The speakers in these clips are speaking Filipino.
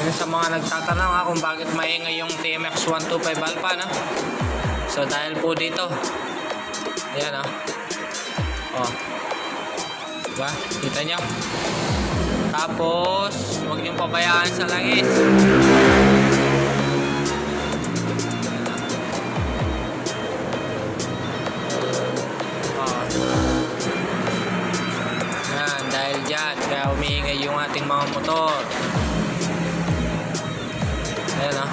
Yun sa mga nagtatanong ha, kung bakit maingay yung TMX 125 Alpha, no? So, dahil po dito. Ayan, oh. Oh. Diba? Kita nyo? Tapos, huwag niyong pabayaan sa langis. Oh. Yan, dahil dyan, kaya umiingay yung ating mga motor. Ayan ah.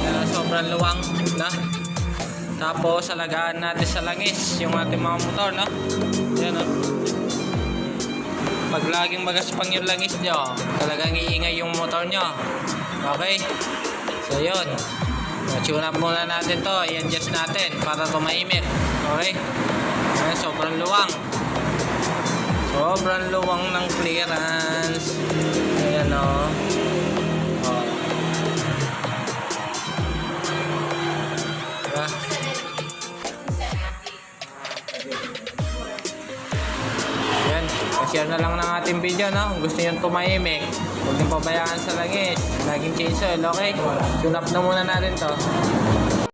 Kaya sobrang luwang na. Tapos alagaan natin sa langis yung ating mga motor, no? Ayan ah. Pag laging magaspang yung langis nyo, talagang iingay yung motor nyo. Okay? So, yun. Tune up muna natin to. I-adjust natin para tumahimik. Okay? Ayan, sobrang luwang. Sobrang luwang ng clearance. Ayan o. Oh. Diba? Yan, share na lang ng ating video, no? Kung gusto nyo tumahimik, huwag nyo pabayaan sa langis. Laging change oil, okay? Tune up na muna natin to.